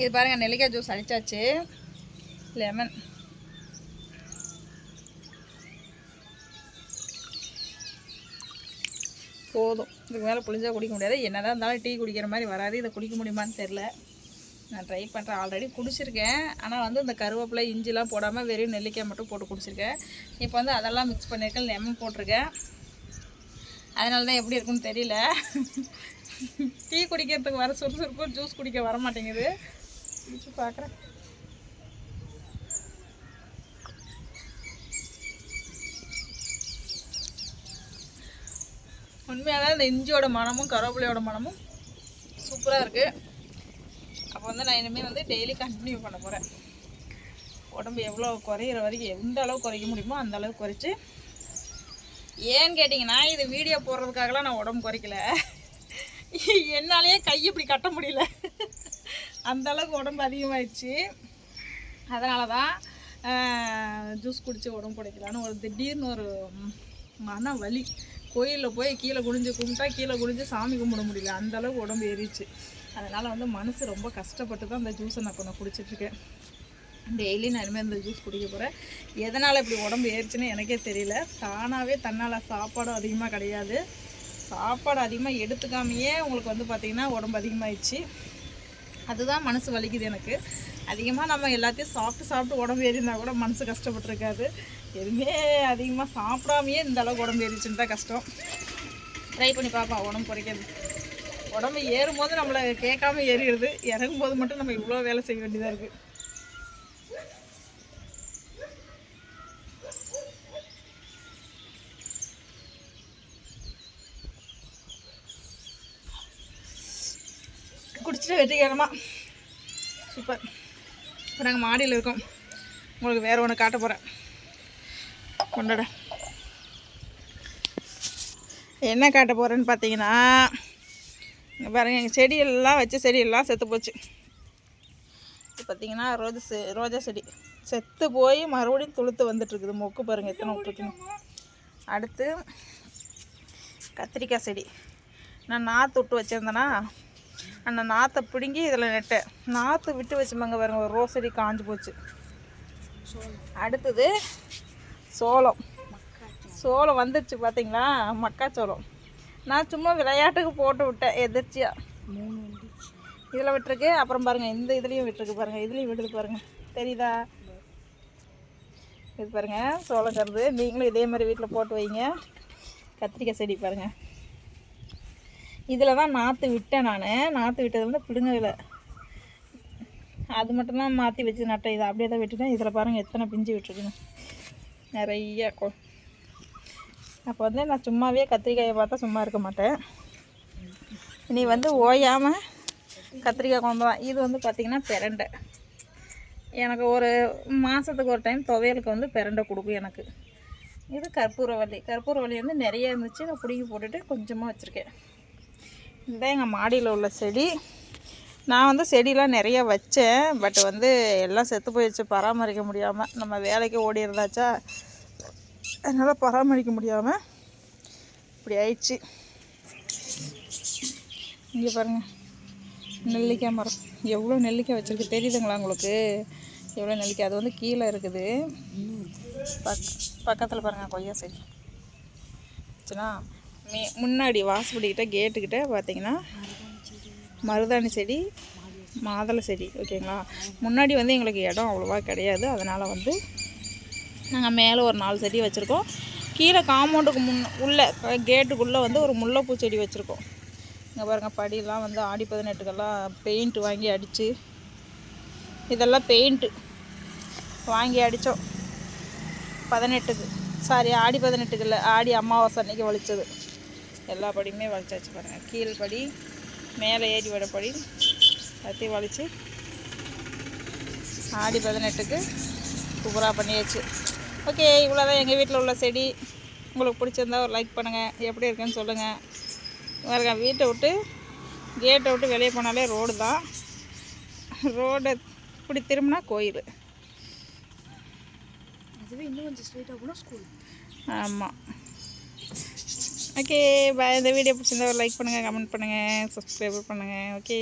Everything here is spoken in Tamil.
இது பாருங்கள் நெல்லிக்காய் ஜூஸ் அடித்தாச்சு லெமன் போதும். இதுக்கு மேலே புளிஞ்சா குடிக்க முடியாது. என்னதான் இருந்தாலும் டீ குடிக்கிற மாதிரி வராது. இதை குடிக்க முடியுமான்னு தெரில நான் ட்ரை பண்ணுறேன் ஆல்ரெடி குடிச்சிருக்கேன். ஆனால் வந்து இந்த கருவேப்பிலை இஞ்சிலாம் போடாமல் வெறும் நெல்லிக்காய் மட்டும் போட்டு குடிச்சிருக்கேன். இப்போ வந்து அதெல்லாம் மிக்ஸ் பண்ணியிருக்கேன். லெமன் போட்டிருக்கேன். அதனால தான் எப்படி இருக்குன்னு தெரியல. டீ குடிக்கிறதுக்கு வர சுறுசுறுப்பு ஜூஸ் குடிக்க வர மாட்டேங்குது. பிடிச்சி பார்க்குறேன் உண்மையாக இந்த இஞ்சியோட மனமும் கருவேப்பிலையோட மனமும் சூப்பராக இருக்குது அப்போ வந்து நான் இனிமேல் வந்து டெய்லி கண்டினியூ பண்ண போகிறேன் உடம்பு எவ்வளோ குறையிற வரைக்கும் எந்த அளவு குறைக்க முடியுமோ அந்த அளவுக்கு குறைச்சி. ஏன்னு கேட்டிங்கன்னா இது வீடியோ போடுறதுக்காகலாம் நான் உடம்பு குறைக்கல. என்னாலேயே கை இப்படி கட்ட முடியல. அந்த அளவுக்கு உடம்பு அதிகமாகிடுச்சு அதனால தான் ஜூஸ் குடித்து உடம்பு குறைக்கலான்னு ஒரு திடீர்னு ஒரு மன வலி. கோயிலில் போய் கீழே குனிஞ்சு கும்பிட்டா கீழே குனிஞ்சு சாமி கும்பிட முடியல. அந்த அளவுக்கு உடம்பு ஏறிச்சு அதனால் வந்து மனசு ரொம்ப கஷ்டப்பட்டு தான் அந்த ஜூஸை நான் கொஞ்சம் குடிச்சிட்ருக்கேன். டெய்லி நான் இனிமேல் இந்த ஜூஸ் குடிக்க போகிறேன் எதனால் இப்படி உடம்பு ஏறிச்சுன்னு எனக்கே தெரியல. தானாகவே தன்னால் சாப்பாடும் அதிகமாக கிடையாது. சாப்பாடு அதிகமாக எடுத்துக்காமையே உங்களுக்கு வந்து பார்த்திங்கன்னா உடம்பு அதிகமாகிடுச்சு அதுதான் மனசு வலிக்குது எனக்கு. அதிகமாக நம்ம எல்லாத்தையும் சாப்பிட்டு சாப்பிட்டு உடம்பு ஏறினா கூட மனசு கஷ்டப்பட்டுருக்காது. எதுவுமே அதிகமாக சாப்பிடாமையே இந்த அளவுக்கு உடம்பு ஏறிச்சுன்னு தான் கஷ்டம். ட்ரை பண்ணி பார்ப்போம் உடம்பு குறைக்கிறது. உடம்பு ஏறும்போது நம்மளை கேட்காம ஏறிடுது. இறங்கும் போது மட்டும் நம்ம இவ்வளோ வேலை செய்ய வேண்டியதாக இருக்குது குடிச்சிட்டு வெற்றிகரமாக சூப்பர். இப்போ நாங்கள் மாடியில் இருக்கோம். உங்களுக்கு வேறு ஒன்று காட்ட போகிறேன் கொண்டாட. என்ன காட்ட போகிறேன்னு பார்த்தீங்கன்னா இங்கே பாருங்கள் எங்கள் செடியெல்லாம் வச்ச செடியெல்லாம் செத்து போச்சு. பார்த்தீங்கன்னா ரோஜா செ ரோஜா செடி. செத்து போய் மறுபடியும் துளுத்து வந்துட்டுருக்குது. மொக்கு பாருங்கள் எத்தனை விட்டுருக்குன்னு. அடுத்து கத்திரிக்காய் செடி. நான் நாற்று விட்டு வச்சுருந்தேன்னா அந்த நாற்றை பிடுங்கி இதில் நெட்டேன் நாற்று விட்டு வச்சுமாங்க பாருங்க ஒரு ரோஸ் செடி காஞ்சு போச்சு. அடுத்தது சோளம். சோளம் வந்துருச்சு பார்த்தீங்களா மக்காச்சோளம். நான் சும்மா விளையாட்டுக்கு போட்டு விட்டேன் எதிர்ச்சியாக இதில் விட்டுருக்கு அப்புறம் பாருங்கள் இந்த இதுலேயும் விட்டுருக்கு பாருங்கள் இதுலேயும் விடுது பாருங்கள் தெரியுதா? இது பாருங்கள் சோளம் கருது. நீங்களும் இதே மாதிரி வீட்டில் போட்டு வைங்க. கத்திரிக்காய் செடி பாருங்கள் இதில் தான் நாற்று விட்டேன் நான். நாற்று விட்டது வந்து பிடுங்கல. அது மட்டும்தான் மாற்றி வச்சு நட்டேன். இதை அப்படியே தான் விட்டுட்டேன். இதில் பாருங்கள் எத்தனை பிஞ்சு விட்டுருக்குன்னு. நிறைய கொ அப்போ வந்து நான் சும்மாவே கத்திரிக்காயை பார்த்தா சும்மா இருக்க மாட்டேன். நீ வந்து ஓயாமல் கத்திரிக்காய் குழம்பு தான். இது வந்து பார்த்திங்கன்னா பிரண்டை. எனக்கு ஒரு மாதத்துக்கு ஒரு டைம் துவையலுக்கு வந்து பிரண்டை கொடுக்கும் எனக்கு. இது கற்பூரவள்ளி. கற்பூரவள்ளி வந்து நிறைய இருந்துச்சு. நான் பிடிங்கி போட்டுட்டு கொஞ்சமாக வச்சுருக்கேன். இந்த எங்கள் மாடியில் உள்ள செடி. நான் வந்து செடியெலாம் நிறைய வச்சேன். பட் வந்து எல்லாம் செத்து போயிடுச்சு. பராமரிக்க முடியாமல் நம்ம வேலைக்கு ஓடி இருந்தாச்சா? அதனால் பராமரிக்க முடியாமல் இப்படி ஆயிடுச்சு. இங்கே பாருங்கள் நெல்லிக்காய் மரம். எவ்வளோ நெல்லிக்காய் வச்சுருக்கு தெரியுதுங்களா உங்களுக்கு? எவ்வளோ நெல்லிக்காய்? அது வந்து கீழே இருக்குது. பக் பக்கத்தில் பாருங்கள் கொய்யா செடி. ஆச்சுன்னா முன்னாடி வாசப்படிக்கிட்ட கேட்டுக்கிட்ட பார்த்தீங்கன்னா மருதாணி செடி மாதுளை செடி ஓகேங்களா? முன்னாடி வந்து எங்களுக்கு இடம் அவ்வளோவா கிடையாது. அதனால் வந்து நாங்கள் மேலே ஒரு நாலு செடி வச்சுருக்கோம். கீழே காம்பவுண்டுக்கு முன் உள்ளே கேட்டுக்குள்ளே வந்து ஒரு முல்லைப்பூ செடி வச்சுருக்கோம். இங்கே பாருங்கள் படியெல்லாம் வந்து ஆடி பதினெட்டுக்கெல்லாம் பெயிண்ட் வாங்கி அடித்து இதெல்லாம் பெயிண்ட்டு வாங்கி அடித்தோம் பதினெட்டுக்கு சாரி ஆடி பதினெட்டுக்கு இல்லை ஆடி அமாவாசை அன்னைக்கு வலிச்சது எல்லா படியுமே வலிச்சாச்சு பாருங்கள் கீழ் படி மேலே ஏறி விட படி எல்லாத்தையும் வலிச்சு. ஆடி பதினெட்டுக்கு சூப்பராக பண்ணியாச்சு. ஓகே இவ்வளோ தான் எங்கள் வீட்டில் உள்ள செடி. உங்களுக்கு பிடிச்சிருந்தா ஒரு லைக் பண்ணுங்கள் எப்படி இருக்குன்னு சொல்லுங்கள் பாருங்க வீட்டை விட்டு கேட்டை விட்டு வெளியே போனாலே ரோடு தான். ரோடு இப்படி திரும்பினா கோயில். அதுவே இன்னும் கொஞ்சம் ஸ்ட்ரைட்டாக போனால் ஸ்கூல் ஆமாம் ஓகே பாய் இந்த வீடியோ பிடிச்சிருந்தா ஒரு லைக் பண்ணுங்கள் கமெண்ட் பண்ணுங்கள் சப்ஸ்கிரைப் பண்ணுங்கள் ஓகே